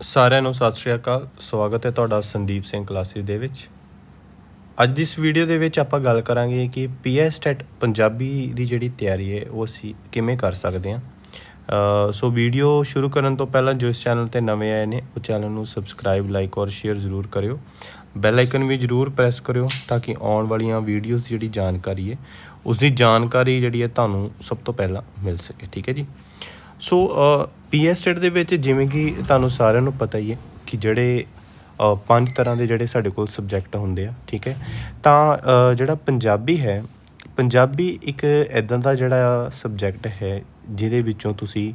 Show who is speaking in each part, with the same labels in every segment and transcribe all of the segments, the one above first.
Speaker 1: ਸਾਰਿਆਂ ਨੂੰ ਸਤਿ ਸ਼੍ਰੀ ਅਕਾਲ, ਸਵਾਗਤ ਹੈ ਤੁਹਾਡਾ ਸੰਦੀਪ ਸਿੰਘ ਕਲਾਸਿਸ ਦੇ ਵਿੱਚ। ਅੱਜ ਦੀ ਇਸ ਵੀਡੀਓ ਦੇ ਵਿੱਚ ਆਪਾਂ ਗੱਲ ਕਰਾਂਗੇ ਕਿ ਪੀਐਸ ਟੈਟ ਪੰਜਾਬੀ ਦੀ ਜਿਹੜੀ ਤਿਆਰੀ ਹੈ, ਉਹ ਅਸੀਂ ਕਿਵੇਂ ਕਰ ਸਕਦੇ ਹਾਂ। ਸੋ ਵੀਡੀਓ ਸ਼ੁਰੂ ਕਰਨ ਤੋਂ ਪਹਿਲਾਂ ਜੋ ਇਸ ਚੈਨਲ ਤੇ ਨਵੇਂ ਆਏ ਨੇ, ਉਹ ਚੈਨਲ ਨੂੰ ਸਬਸਕ੍ਰਾਈਬ, ਲਾਈਕ ਔਰ ਸ਼ੇਅਰ ਜ਼ਰੂਰ ਕਰਿਓ। ਬੈਲ ਆਈਕਨ ਵੀ ਜ਼ਰੂਰ ਪ੍ਰੈਸ ਕਰਿਓ ਤਾਂ ਕਿ ਆਉਣ ਵਾਲੀਆਂ ਵੀਡੀਓਜ਼ ਦੀ ਜਿਹੜੀ ਜਾਣਕਾਰੀ ਹੈ ਉਸ ਦੀ ਜਾਣਕਾਰੀ ਜਿਹੜੀ ਹੈ ਤੁਹਾਨੂੰ ਸਭ ਤੋਂ ਪਹਿਲਾਂ ਮਿਲ ਸਕੇ, ਠੀਕ ਹੈ ਜੀ? ਸੋ ਪੀਐਸ ਸਟੇਟ ਦੇ ਵਿੱਚ ਜਿਵੇਂ ਕਿ ਤੁਹਾਨੂੰ ਸਾਰਿਆਂ ਨੂੰ ਪਤਾ ਹੀ ਹੈ ਕਿ ਜਿਹੜੇ ਪੰਜ ਤਰ੍ਹਾਂ ਦੇ ਜਿਹੜੇ ਸਾਡੇ ਕੋਲ ਸਬਜੈਕਟ ਹੁੰਦੇ ਆ, ਠੀਕ ਹੈ? ਤਾਂ ਜਿਹੜਾ ਪੰਜਾਬੀ ਹੈ, ਪੰਜਾਬੀ ਇੱਕ ਇਦਾਂ ਦਾ ਜਿਹੜਾ ਸਬਜੈਕਟ ਹੈ ਜਿਹਦੇ ਵਿੱਚੋਂ ਤੁਸੀਂ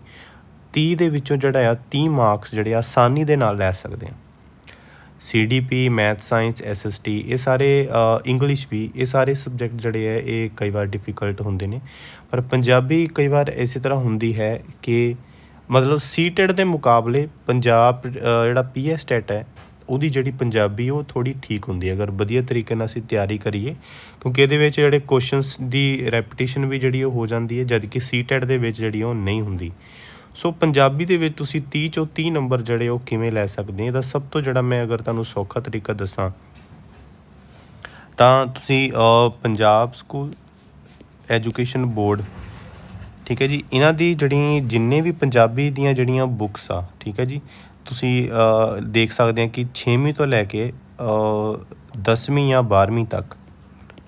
Speaker 1: 30 ਦੇ ਵਿੱਚੋਂ ਜਿਹੜਾ ਆ 30 ਮਾਰਕਸ ਜਿਹੜੇ ਆਸਾਨੀ ਦੇ ਨਾਲ ਲੈ ਸਕਦੇ ਆ। ਸੀਡੀਪੀ ਮੈਥ ਸਾਇੰਸ ਐਸਐਸਟੀ ਇਹ ਸਾਰੇ ਇੰਗਲਿਸ਼ ਵੀ ਇਹ ਸਾਰੇ ਸਬਜੈਕਟ ਜਿਹੜੇ ਹੈ ਇਹ ਕਈ ਵਾਰ ਡਿਫਿਕਲਟ ਹੁੰਦੇ ਨੇ। ਪਰ ਪੰਜਾਬੀ ਕਈ ਵਾਰ ਇਸੇ ਤਰ੍ਹਾਂ ਹੁੰਦੀ ਹੈ ਕਿ ਮਤਲਬ ਸੀਟਡ ਦੇ ਮੁਕਾਬਲੇ ਪੰਜਾਬ ਅ, ਜਿਹੜਾ ਪੀਐਸ ਟੈਟ ਹੈ ਉਹਦੀ ਜਿਹੜੀ ਪੰਜਾਬੀ ਉਹ ਥੋੜੀ ਠੀਕ ਹੁੰਦੀ ਹੈ। ਅਗਰ ਵਧੀਆ ਤਰੀਕੇ ਨਾਲ ਅਸੀਂ ਤਿਆਰੀ ਕਰੀਏ ਕਿਉਂਕਿ ਇਹਦੇ ਵਿੱਚ ਜਿਹੜੇ ਕੁਐਸਚਨਸ ਦੀ ਰੈਪੀਟੀਸ਼ਨ ਵੀ ਜਿਹੜੀ ਉਹ ਹੋ ਜਾਂਦੀ ਹੈ ਜਦਕਿ ਕਿ ਸੀਟਡ ਦੇ ਵਿੱਚ ਜਿਹੜੀ ਉਹ ਨਹੀਂ ਹੁੰਦੀ। ਸੋ ਪੰਜਾਬੀ ਦੇ ਵਿੱਚ ਤੁਸੀਂ 30 ਚੋਂ 30 ਨੰਬਰ ਜਿਹੜੇ ਉਹ ਕਿਵੇਂ ਲੈ ਸਕਦੇ ਇਹਦਾ ਸਭ ਤੋਂ ਜਿਹੜਾ ਮੈਂ ਅਗਰ ਤੁਹਾਨੂੰ ਸੌਖਾ ਤਰੀਕਾ ਦੱਸਾਂ, ਤਾਂ ਤੁਸੀਂ ਪੰਜਾਬ ਸਕੂਲ ਐਜੂਕੇਸ਼ਨ ਬੋਰਡ, ਠੀਕ ਹੈ ਜੀ? ਇਹਨਾਂ ਦੀ ਜਿਹੜੀ ਜਿੰਨੇ ਵੀ ਪੰਜਾਬੀ ਦੀਆਂ ਜਿਹੜੀਆਂ ਬੁੱਕਸ ਆ, ਠੀਕ ਹੈ ਜੀ? ਤੁਸੀਂ ਦੇਖ ਸਕਦੇ ਆ ਕਿ 6ਵੀਂ ਤੋਂ ਲੈ ਕੇ 10ਵੀਂ ਜਾਂ 12ਵੀਂ ਤੱਕ,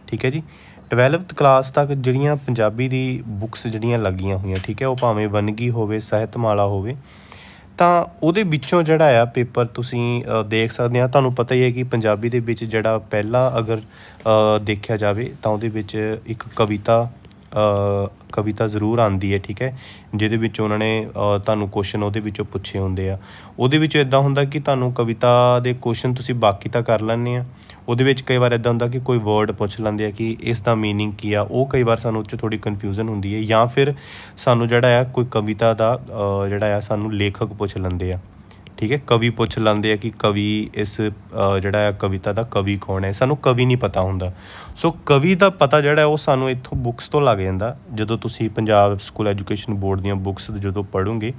Speaker 1: ਠੀਕ ਹੈ ਜੀ? 12th ਕਲਾਸ ਤੱਕ ਜਿਹੜੀਆਂ ਪੰਜਾਬੀ ਦੀ ਬੁੱਕਸ ਜਿਹੜੀਆਂ ਲੱਗੀਆਂ ਹੋਈਆਂ, ਠੀਕ ਹੈ, ਉਹ ਭਾਵੇਂ ਵਨਗੀ ਹੋਵੇ, ਸਾਹਿਤਮਾਲਾ ਹੋਵੇ, ਤਾਂ ਉਹਦੇ ਵਿੱਚੋਂ ਜਿਹੜਾ ਆ ਪੇਪਰ ਤੁਸੀਂ ਦੇਖ ਸਕਦੇ ਆ। ਤੁਹਾਨੂੰ ਪਤਾ ਹੀ ਹੈ ਕਿ ਪੰਜਾਬੀ ਦੇ ਵਿੱਚ ਜਿਹੜਾ ਪਹਿਲਾ ਅਗਰ ਦੇਖਿਆ ਜਾਵੇ ਤਾਂ ਉਹਦੇ ਵਿੱਚ ਇੱਕ ਕਵਿਤਾ ਕਵਿਤਾ ਜ਼ਰੂਰ ਆਂਦੀ ਹੈ, ਠੀਕ ਹੈ, ਜਿਹਦੇ ਵਿੱਚ ਉਹਨਾਂ ਨੇ ਤੁਹਾਨੂੰ ਕੁਐਸਚਨ ਉਹਦੇ ਵਿੱਚੋਂ ਪੁੱਛੇ ਹੁੰਦੇ ਆ। ਉਹਦੇ ਵਿੱਚੋਂ ਇਦਾਂ ਹੁੰਦਾ ਕਿ ਤੁਹਾਨੂੰ ਕਵਿਤਾ ਦੇ ਕੁਐਸਚਨ ਤੁਸੀਂ ਬਾਕੀ ਤਾਂ ਕਰ ਲੈਂਦੇ ਆ। ਉਹਦੇ ਵਿੱਚ ਕਈ ਵਾਰ ਇਦਾਂ ਹੁੰਦਾ ਕਿ ਕੋਈ ਵਰਡ ਪੁੱਛ ਲੈਂਦੇ ਆ ਕਿ ਇਸ ਦਾ मीनिंग ਕੀ ਆ ਉਹ ਕਈ ਵਾਰ ਸਾਨੂੰ ਉੱਚ ਥੋੜੀ ਕਨਫਿਊਜ਼ਨ ਹੁੰਦੀ ਹੈ ਜਾਂ ਫਿਰ ਸਾਨੂੰ ਜਿਹੜਾ ਆ ਕੋਈ ਕਵਿਤਾ ਦਾ ਅ, ਜਿਹੜਾ ਆ ਸਾਨੂੰ ਲੇਖਕ ਪੁੱਛ ਲੈਂਦੇ ਆ ਠੀਕ ਹੈ ਕਵੀ ਪੁੱਛ ਲੈਂਦੇ ਆ ਕਿ ਕਵੀ ਇਸ ਅ, ਜਿਹੜਾ ਆ ਕਵਿਤਾ ਦਾ ਕਵੀ ਕੌਣ ਹੈ ਸਾਨੂੰ ਕਵੀ ਨਹੀਂ ਪਤਾ ਹੁੰਦਾ ਸੋ ਕਵੀ ਦਾ ਪਤਾ ਜਿਹੜਾ ਹੈ ਉਹ ਸਾਨੂੰ ਇੱਥੋਂ ਬੁੱਕਸ ਤੋਂ ਲੱਗ ਜਾਂਦਾ ਜਦੋਂ ਤੁਸੀਂ ਪੰਜਾਬ ਸਕੂਲ ਐਜੂਕੇਸ਼ਨ ਬੋਰਡ ਦੀਆਂ ਬੁੱਕਸ ਜਦੋਂ ਪੜ੍ਹੋਗੇ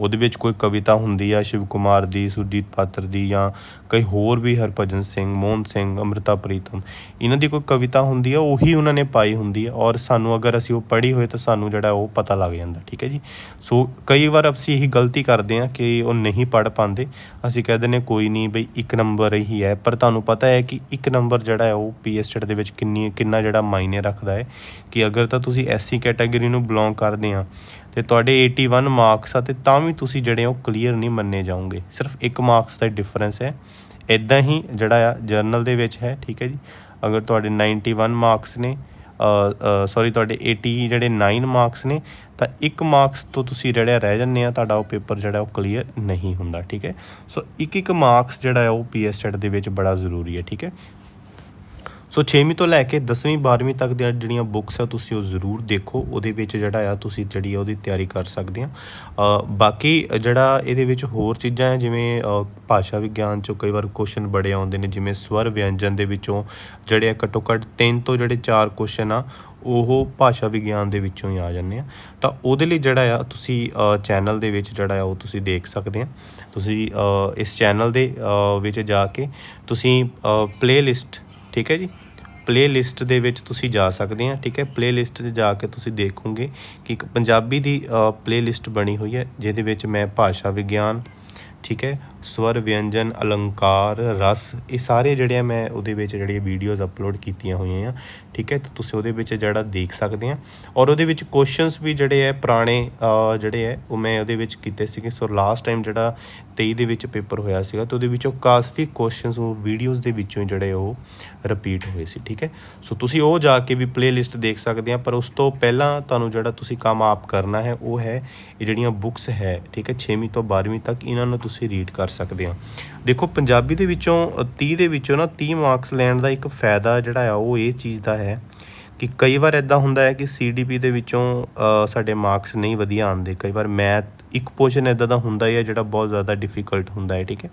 Speaker 1: ਉਹਦੇ ਵਿੱਚ ਕੋਈ ਕਵਿਤਾ ਹੁੰਦੀ ਆ ਸ਼ਿਵ ਕੁਮਾਰ ਦੀ ਸੁਰਜੀਤ ਪਾਤਰ ਦੀ ਜਾਂ ਕਈ ਹੋਰ ਵੀ ਹਰਭਜਨ ਸਿੰਘ, ਮੋਹਨ ਸਿੰਘ, ਅੰਮ੍ਰਿਤਾ ਪ੍ਰੀਤਮ, ਇਹਨਾਂ ਦੀ ਕੋਈ ਕਵਿਤਾ ਹੁੰਦੀ ਆ, ਉਹੀ ਉਹਨਾਂ ਨੇ ਪਾਈ ਹੁੰਦੀ ਹੈ ਔਰ ਸਾਨੂੰ ਅਗਰ ਅਸੀਂ ਉਹ ਪੜ੍ਹੀ ਹੋਏ ਤਾਂ ਸਾਨੂੰ ਜਿਹੜਾ ਉਹ ਪਤਾ ਲੱਗ ਜਾਂਦਾ, ਠੀਕ ਹੈ ਜੀ? ਸੋ ਕਈ ਵਾਰ ਅਸੀਂ ਇਹੀ ਗਲਤੀ ਕਰਦੇ ਹਾਂ ਕਿ ਉਹ ਨਹੀਂ ਪੜ੍ਹ ਪਾਉਂਦੇ, ਅਸੀਂ ਕਹਿ ਦਿੰਦੇ ਕੋਈ ਨਹੀਂ ਬਈ ਇੱਕ ਨੰਬਰ ਹੀ ਹੈ, ਪਰ ਤੁਹਾਨੂੰ ਪਤਾ ਹੈ ਕਿ ਇੱਕ ਨੰਬਰ ਜਿਹੜਾ ਹੈ ਉਹ ਪੀਐਸਟੇਟ ਦੇ ਵਿੱਚ ਕਿੰਨੀ, ਕਿੰਨਾ ਜਿਹੜਾ ਮਾਇਨੇ ਰੱਖਦਾ ਹੈ ਕਿ ਅਗਰ ਤਾਂ ਤੁਸੀਂ ਐਸਸੀ ਕੈਟਾਗਰੀ ਨੂੰ ਬਿਲੋਂਗ ਕਰਦੇ ਆ ਤੇ ਤੁਹਾਡੇ 81 ਮਾਰਕਸ ਆ ਤੇ ਤਾਂ ਵੀ ਤੁਸੀਂ ਜਿਹੜੇ ਉਹ ਕਲੀਅਰ ਨਹੀਂ ਮੰਨੇ ਜਾਓਗੇ। ਸਿਰਫ ਇੱਕ ਮਾਰਕਸ ਦਾ ਡਿਫਰੈਂਸ ਹੈ। ਇਦਾਂ ਹੀ ਜਿਹੜਾ ਆ ਜਰਨਲ ਦੇ ਵਿੱਚ ਹੈ, ਠੀਕ ਹੈ ਜੀ। ਅਗਰ ਤੁਹਾਡੇ 91 ਮਾਰਕਸ ਨੇ ਸੌਰੀ ਤੁਹਾਡੇ 80 ਜਿਹੜੇ 9 ਮਾਰਕਸ ਨੇ, ਤਾਂ ਇੱਕ ਮਾਰਕਸ ਤੋਂ ਤੁਸੀਂ ਜਿਹੜਾ ਰਹਿ ਜਾਂਦੇ ਆ, ਤੁਹਾਡਾ ਉਹ ਪੇਪਰ ਜਿਹੜਾ ਉਹ ਕਲੀਅਰ ਨਹੀਂ ਹੁੰਦਾ, ਠੀਕ ਹੈ। ਸੋ ਇੱਕ ਇੱਕ ਮਾਰਕਸ ਜਿਹੜਾ ਹੈ ਉਹ ਪੀਐਸ ਸੈਟ ਦੇ ਵਿੱਚ ਬੜਾ ਜ਼ਰੂਰੀ ਹੈ, ਠੀਕ ਹੈ। ਸੋ 6ਵੀਂ ਤੋਂ ਲੈ ਕੇ 10ਵੀਂ 12ਵੀਂ ਤੱਕ ਦੀਆਂ ਜਿਹੜੀਆਂ ਬੁੱਕਸ ਆ, ਤੁਸੀਂ ਉਹ ਜ਼ਰੂਰ ਦੇਖੋ। ਉਹਦੇ ਵਿੱਚ ਜਿਹੜਾ ਆ, ਤੁਸੀਂ ਜਿਹੜੀ ਆ, ਉਹਦੀ ਤਿਆਰੀ ਕਰ ਸਕਦੇ ਆ। ਬਾਕੀ ਜਿਹੜਾ ਇਹਦੇ ਵਿੱਚ ਹੋਰ ਚੀਜ਼ਾਂ ਹੈ ਜਿਵੇਂ ਭਾਸ਼ਾ ਵਿਗਿਆਨ ਚੋਂ ਕਈ ਵਾਰ ਕੁਐਸਚਨ ਬੜੇ ਆਉਂਦੇ ਨੇ, ਜਿਵੇਂ ਸਵਰ ਵਿਅੰਜਨ ਦੇ ਵਿੱਚੋਂ ਜਿਹੜੇ ਆ, ਘੱਟੋ ਘੱਟ 3 ਤੋਂ ਜਿਹੜੇ 4 ਕੁਐਸਚਨ ਆ, ਉਹ ਭਾਸ਼ਾ ਵਿਗਿਆਨ ਦੇ ਵਿੱਚੋਂ ਹੀ ਆ ਜਾਂਦੇ ਆ। ਤਾਂ ਉਹਦੇ ਲਈ ਜਿਹੜਾ ਆ, ਤੁਸੀਂ ਚੈਨਲ ਦੇ ਵਿੱਚ ਜਿਹੜਾ ਆ, ਉਹ ਤੁਸੀਂ ਦੇਖ ਸਕਦੇ ਆ। ਤੁਸੀਂ ਇਸ ਚੈਨਲ ਦੇ ਵਿੱਚ ਜਾ ਕੇ ਤੁਸੀਂ ਪਲੇਲਿਸਟ ਠੀਕ ਹੈ ਜੀ? ਪਲੇਲਿਸਟ ਦੇ ਵਿੱਚ ਤੁਸੀਂ ਜਾ ਸਕਦੇ ਆ, ਠੀਕ ਹੈ? ਪਲੇਲਿਸਟ 'ਤੇ ਜਾ ਕੇ ਤੁਸੀਂ ਦੇਖੋਗੇ ਕਿ ਇੱਕ ਪੰਜਾਬੀ ਦੀ ਪਲੇਲਿਸਟ ਬਣੀ ਹੋਈ ਹੈ, ਜਿਹਦੇ ਵਿੱਚ ਮੈਂ ਭਾਸ਼ਾ ਵਿਗਿਆਨ, ਠੀਕ ਹੈ? ਸਵਰ, ਵਿਅੰਜਨ, ਅਲੰਕਾਰ, ਰਸ, ਇਹ ਸਾਰੇ ਜਿਹੜੇ ਆ ਮੈਂ ਉਹਦੇ ਵਿੱਚ ਜਿਹੜੀਆਂ ਵੀਡੀਓਜ਼ ਅਪਲੋਡ ਕੀਤੀਆਂ ਹੋਈਆਂ ਆ, ਠੀਕ ਹੈ? ਤਾਂ ਤੁਸੀਂ ਉਹਦੇ ਵਿੱਚ ਜਿਹੜਾ ਦੇਖ ਸਕਦੇ ਆ। ਔਰ ਉਹਦੇ ਵਿੱਚ ਕੁਐਸਚਨਸ ਵੀ ਜਿਹੜੇ ਆ, ਪੁਰਾਣੇ ਜਿਹੜੇ ਆ, ਉਹ ਮੈਂ ਉਹਦੇ ਵਿੱਚ ਕੀਤੇ ਸੀਗੇ। ਸੋ ਲਾਸਟ ਟਾਈਮ ਜਿਹੜਾ 23 ਦੇ ਵਿੱਚ ਪੇਪਰ ਹੋਇਆ ਸੀਗਾ, ਤੇ ਉਹਦੇ ਵਿੱਚੋਂ ਕਾਫੀ ਕੁਐਸਚਨਸ ਉਹ ਵੀਡੀਓਜ਼ ਦੇ ਵਿੱਚੋਂ ਜਿਹੜੇ ਉਹ ਰਿਪੀਟ ਹੋਏ ਸੀ, ਠੀਕ ਹੈ? ਸੋ ਤੁਸੀਂ ਉਹ ਜਾ ਕੇ ਵੀ ਪਲੇਲਿਸਟ ਦੇਖ ਸਕਦੇ ਆ, ਪਰ ਉਸ ਤੋਂ ਪਹਿਲਾਂ ਤੁਹਾਨੂੰ ਜਿਹੜਾ ਤੁਸੀਂ ਕੰਮ ਆਪ ਕਰਨਾ ਹੈ, ਉਹ ਹੈ, ਇਹ ਜਿਹੜੀਆਂ ਬੁੱਕਸ ਹੈ, ਠੀਕ ਹੈ? 6ਵੀਂ ਤੋਂ 12ਵੀਂ ਤੱਕ ਇਹਨਾਂ ਨੂੰ ਤੁਸੀਂ ਰੀਡ ਕਰ ਸਕਦੇ ਆ ਦੇਖੋ ਪੰਜਾਬੀ ਦੇ ਵਿੱਚੋਂ ਅ, 30 ਦੇ ਵਿੱਚੋਂ ਨਾ 30 ਮਾਰਕਸ ਲੈਣ ਦਾ ਇੱਕ ਫਾਇਦਾ ਜਿਹੜਾ ਆ ਉਹ ਇਹ ਚੀਜ਼ ਦਾ ਹੈ ਕਿ ਕਈ ਵਾਰ ਇਦਾਂ ਹੁੰਦਾ ਹੈ ਕਿ ਸੀਡੀਪੀ ਦੇ ਵਿੱਚੋਂ ਸਾਡੇ ਮਾਰਕਸ ਨਹੀਂ ਵਧੀਆ ਆਉਂਦੇ। ਕਈ ਵਾਰ ਮੈਥ ਇੱਕ ਪੋਰਸ਼ਨ ਇਦਾਂ ਦਾ ਹੁੰਦਾ ਹੈ ਜਿਹੜਾ ਬਹੁਤ ਜ਼ਿਆਦਾ ਡਿਫਿਕਲਟ ਹੁੰਦਾ ਹੈ ਠੀਕ ਹੈ?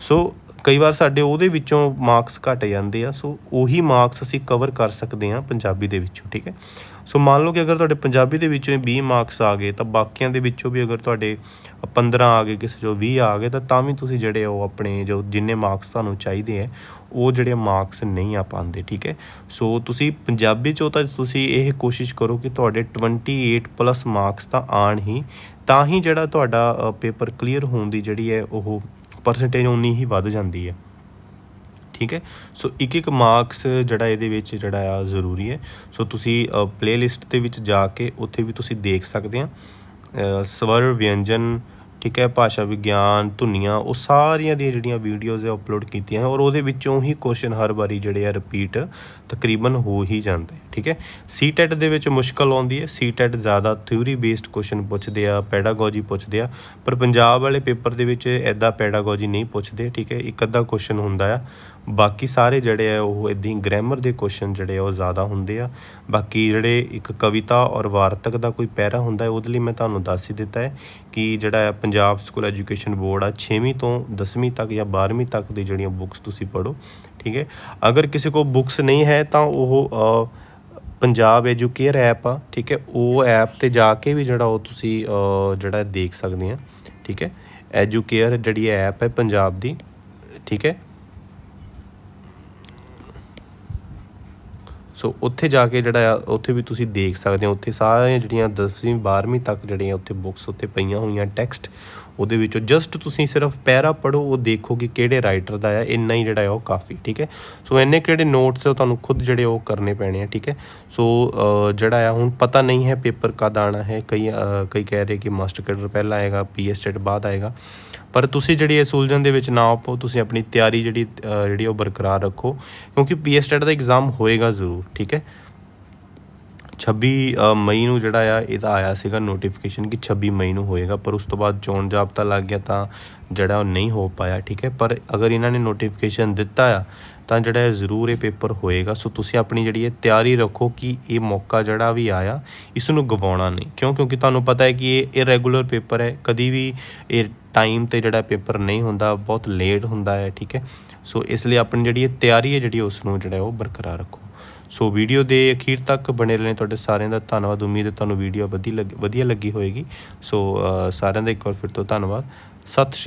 Speaker 1: ਸੋ ਕਈ ਵਾਰ ਸਾਡੇ ਉਹਦੇ ਵਿੱਚੋਂ ਮਾਰਕਸ ਘਟ ਜਾਂਦੇ ਆ। ਸੋ ਉਹੀ ਮਾਰਕਸ ਅਸੀਂ ਕਵਰ ਕਰ ਸਕਦੇ ਹਾਂ ਪੰਜਾਬੀ ਦੇ ਵਿੱਚੋਂ ਠੀਕ ਹੈ? ਸੋ ਮੰਨ ਲਓ ਕਿ ਅਗਰ ਤੁਹਾਡੇ ਪੰਜਾਬੀ ਦੇ ਵਿੱਚੋਂ ਹੀ 20 ਮਾਰਕਸ ਆ ਗਏ, ਤਾਂ ਬਾਕੀਆਂ ਦੇ ਵਿੱਚੋਂ ਵੀ ਅਗਰ ਤੁਹਾਡੇ 15 ਆ ਗਏ, ਕਿਸੇ ਚੋਂ 20 ਆ ਗਏ, ਤਾਂ ਤਾਂ ਵੀ ਤੁਸੀਂ ਜਿਹੜੇ ਉਹ ਆਪਣੇ ਜੋ ਜਿੰਨੇ ਮਾਰਕਸ ਤੁਹਾਨੂੰ ਚਾਹੀਦੇ ਹੈ ਉਹ ਜਿਹੜੇ ਮਾਰਕਸ ਨਹੀਂ ਆ ਪਾਉਂਦੇ, ਠੀਕ ਹੈ? ਸੋ ਤੁਸੀਂ ਪੰਜਾਬੀ ਚੋਂ ਤਾਂ ਤੁਸੀਂ ਇਹ ਕੋਸ਼ਿਸ਼ ਕਰੋ ਕਿ ਤੁਹਾਡੇ 28 ਪਲੱਸ ਮਾਰਕਸ ਤਾਂ ਆਣ ਹੀ, ਤਾਂ ਹੀ ਜਿਹੜਾ ਤੁਹਾਡਾ ਪੇਪਰ ਕਲੀਅਰ ਹੋਣ ਦੀ ਜਿਹੜੀ ਹੈ ਉਹ ਪਰਸੈਂਟੇਜ ਉਨੀ ਹੀ ਵੱਧ ਜਾਂਦੀ ਹੈ। ਠੀਕ ਹੈ? ਸੋ ਇੱਕ ਇੱਕ ਮਾਰਕਸ ਜਿਹੜਾ ਇਹਦੇ ਵਿੱਚ ਜਿਹੜਾ ਆ ਜ਼ਰੂਰੀ ਹੈ। ਸੋ ਤੁਸੀਂ ਪਲੇਲਿਸਟ ਦੇ ਵਿੱਚ ਜਾ ਕੇ ਉੱਥੇ ਵੀ ਤੁਸੀਂ ਦੇਖ ਸਕਦੇ ਆ। ਸਵਰ, ਵਿਅੰਜਨ ਠੀਕ ਹੈ, ਭਾਸ਼ਾ ਵਿਗਿਆਨ, ਧੁਨੀਆਂ, ਉਹ ਸਾਰੀਆਂ ਦੀਆਂ ਜਿਹੜੀਆਂ ਵੀਡੀਓਜ਼ ਹੈ ਅਪਲੋਡ ਕੀਤੀਆਂ ਔਰ ਉਹਦੇ ਵਿੱਚੋਂ ਹੀ ਕੁਐਸਚਨ ਹਰ ਵਾਰੀ ਜਿਹੜੇ ਆ ਰਿਪੀਟ ਤਕਰੀਬਨ ਹੋ ਹੀ ਜਾਂਦੇ, ਠੀਕ ਹੈ। ਸੀਟੈਟ ਦੇ ਵਿੱਚ ਮੁਸ਼ਕਲ ਆਉਂਦੀ ਹੈ ਸੀਟੈਟ ਜ਼ਿਆਦਾ ਥਿਊਰੀ ਬੇਸਡ ਕੁਐਸਚਨ ਪੁੱਛਦੇ ਆ ਪੈਡਾਗੋਜੀ ਪੁੱਛਦੇ ਆ, ਪਰ ਪੰਜਾਬ ਵਾਲੇ ਪੇਪਰ ਦੇ ਵਿੱਚ ਐਦਾਂ ਪੈਡਾਗੋਜੀ ਨਹੀਂ ਪੁੱਛਦੇ, ਠੀਕ ਹੈ, ਇੱਕ ਅੱਧਾ ਕੁਐਸਚਨ ਹੁੰਦਾ ਆ। ਬਾਕੀ ਸਾਰੇ ਜਿਹੜੇ ਆ ਉਹ ਇਦਾਂ ਹੀ ਗ੍ਰਾਮਰ ਦੇ ਕੁਐਸਚਨ ਜਿਹੜੇ ਆ ਉਹ ਜ਼ਿਆਦਾ ਹੁੰਦੇ ਆ। ਬਾਕੀ ਜਿਹੜੇ ਇੱਕ ਕਵਿਤਾ ਔਰ ਵਾਰਤਕ ਦਾ ਕੋਈ ਪੈਰਾ ਹੁੰਦਾ ਹੈ, ਉਹਦੇ ਲਈ ਮੈਂ ਤੁਹਾਨੂੰ ਦੱਸ ਹੀ ਦਿੱਤਾ ਹੈ ਕਿ ਜਿਹੜਾ ਪੰਜਾਬ ਸਕੂਲ ਐਜੂਕੇਸ਼ਨ ਬੋਰਡ ਆ 6ਵੀਂ ਤੋਂ 10ਵੀਂ ਤੱਕ ਜਾਂ 12ਵੀਂ ਤੱਕ ਦੀ ਜਿਹੜੀਆਂ ਬੁੱਕਸ ਤੁਸੀਂ ਪੜੋ ਠੀਕ ਹੈ? ਅਗਰ ਕਿਸੇ ਕੋਲ ਬੁੱਕਸ ਨਹੀਂ ਹੈ ਤਾਂ ਉਹ ਪੰਜਾਬ ਐਜੂਕੇਅਰ ਐਪ ਆ, ਠੀਕ ਹੈ? ਉਹ ਐਪ ਤੇ ਜਾ ਕੇ ਵੀ ਜਿਹੜਾ ਉਹ ਤੁਸੀਂ ਜਿਹੜਾ ਦੇਖ ਸਕਦੇ ਆ, ਠੀਕ ਹੈ? ਐਜੂਕੇਅਰ ਜਿਹੜੀ ਐਪ ਹੈ ਪੰਜਾਬ ਦੀ, ਠੀਕ ਹੈ? ਸੋ ਉੱਥੇ ਜਾ ਕੇ ਜਿਹੜਾ ਆ, ਉੱਥੇ ਵੀ ਤੁਸੀਂ ਦੇਖ ਸਕਦੇ ਹੋ, ਉੱਥੇ ਸਾਰੀਆਂ ਜਿਹੜੀਆਂ 10ਵੀਂ 12ਵੀਂ ਤੱਕ ਜਿਹੜੀਆਂ ਉੱਥੇ ਬੁੱਕਸ ਉੱਥੇ ਪਈਆਂ ਹੋਈਆਂ ਟੈਕਸਟ ਉਹਦੇ ਵਿੱਚੋਂ ਜਸਟ ਤੁਸੀਂ ਸਿਰਫ ਪੈਰਾ ਪੜੋ ਉਹ ਦੇਖੋ ਕਿ ਕਿਹੜੇ ਰਾਈਟਰ ਦਾ ਆ, ਇੰਨਾ ਹੀ ਜਿਹੜਾ ਆ ਉਹ ਕਾਫੀ, ਠੀਕ ਹੈ? ਸੋ ਇੰਨੇ ਕਿਹੜੇ ਨੋਟਸ ਉਹ ਤੁਹਾਨੂੰ ਖੁਦ ਜਿਹੜੇ ਉਹ ਕਰਨੇ ਪੈਣੇ ਆ, ਠੀਕ ਹੈ? ਸੋ ਜਿਹੜਾ ਆ, ਹੁਣ ਪਤਾ ਨਹੀਂ ਹੈ ਪੇਪਰ ਕਦ ਆਣਾ ਹੈ, ਕਈ ਕਈ ਕਹਿ ਰਹੇ ਕਿ ਮਾਸਟਰ ਕੈਡਰ ਪਹਿਲਾਂ ਆਏਗਾ, ਪੀਐਸ ਸਟੇਟ ਬਾਅਦ ਆਏਗਾ। ਪਰ ਤੁਸੀਂ ਜਿਹੜੀ ਇਸ ਉਲਝਣ ਦੇ ਵਿੱਚ ਨਾ ਆਪੋ, ਤੁਸੀਂ ਆਪਣੀ ਤਿਆਰੀ ਜਿਹੜੀ ਜਿਹੜੀ ਉਹ ਬਰਕਰਾਰ ਰੱਖੋ, ਕਿਉਂਕਿ ਪੀਐਸ ਸਟੇਟ ਦਾ ਐਗਜ਼ਾਮ ਹੋਏਗਾ ਜ਼ਰੂਰ, ਠੀਕ ਹੈ? 26 ਮਈ ਨੂੰ ਜਿਹੜਾ ਆ ਇਹਦਾ ਆਇਆ ਸੀਗਾ ਨੋਟੀਫਿਕੇਸ਼ਨ ਕਿ 26 ਮਈ ਨੂੰ ਹੋਏਗਾ, ਪਰ ਉਸ ਤੋਂ ਬਾਅਦ ਚੋਣ ਜਾਬਤਾ ਲੱਗ ਗਿਆ ਤਾਂ ਜਿਹੜਾ ਉਹ ਨਹੀਂ ਹੋ ਪਾਇਆ, ਠੀਕ ਹੈ? ਪਰ ਅਗਰ ਇਹਨਾਂ ਨੇ ਨੋਟੀਫਿਕੇਸ਼ਨ ਦਿੱਤਾ ਆ, ਤਾਂ ਜਿਹੜਾ ਇਹ ਜ਼ਰੂਰ ਇਹ ਪੇਪਰ ਹੋਏਗਾ। ਸੋ ਤੁਸੀਂ ਆਪਣੀ ਜਿਹੜੀ ਹੈ ਤਿਆਰੀ ਰੱਖੋ ਕਿ ਇਹ ਮੌਕਾ ਜਿਹੜਾ ਵੀ ਆਇਆ, ਇਸ ਨੂੰ ਗਵਾਉਣਾ ਨਹੀਂ। ਕਿਉਂ? ਕਿਉਂਕਿ ਤੁਹਾਨੂੰ ਪਤਾ ਹੈ ਕਿ ਇਹ ਇਰੈਗੂਲਰ ਪੇਪਰ ਹੈ। ਕਦੀ ਵੀ ਇਹ ਟਾਈਮ ਤੇ ਜਿਹੜਾ ਪੇਪਰ ਨਹੀਂ ਹੁੰਦਾ, ਬਹੁਤ ਲੇਟ ਹੁੰਦਾ ਹੈ, ਠੀਕ ਹੈ? ਸੋ ਇਸ ਲਈ ਆਪਣੀ ਜਿਹੜੀ ਇਹ ਤਿਆਰੀ ਹੈ, ਜਿਹੜੀ ਉਸ ਨੂੰ ਜਿਹੜਾ ਉਹ ਬਰਕਰਾਰ ਰੱਖੋ। ਸੋ ਵੀਡੀਓ ਦੇ ਅਖੀਰ ਤੱਕ ਬਣੇ ਰਹਿਣੇ ਤੁਹਾਡੇ ਸਾਰਿਆਂ ਦਾ ਧੰਨਵਾਦ। ਉਮੀਦ ਹੈ ਤੁਹਾਨੂੰ ਵੀਡੀਓ ਵਧੀਆ ਲੱਗੀ ਵਧੀਆ ਲੱਗੀ ਹੋਏਗੀ ਸੋ ਸਾਰਿਆਂ ਦਾ ਇੱਕ ਵਾਰ ਫਿਰ ਤੋਂ ਧੰਨਵਾਦ। ਸਤਿ ਸ਼੍ਰੀ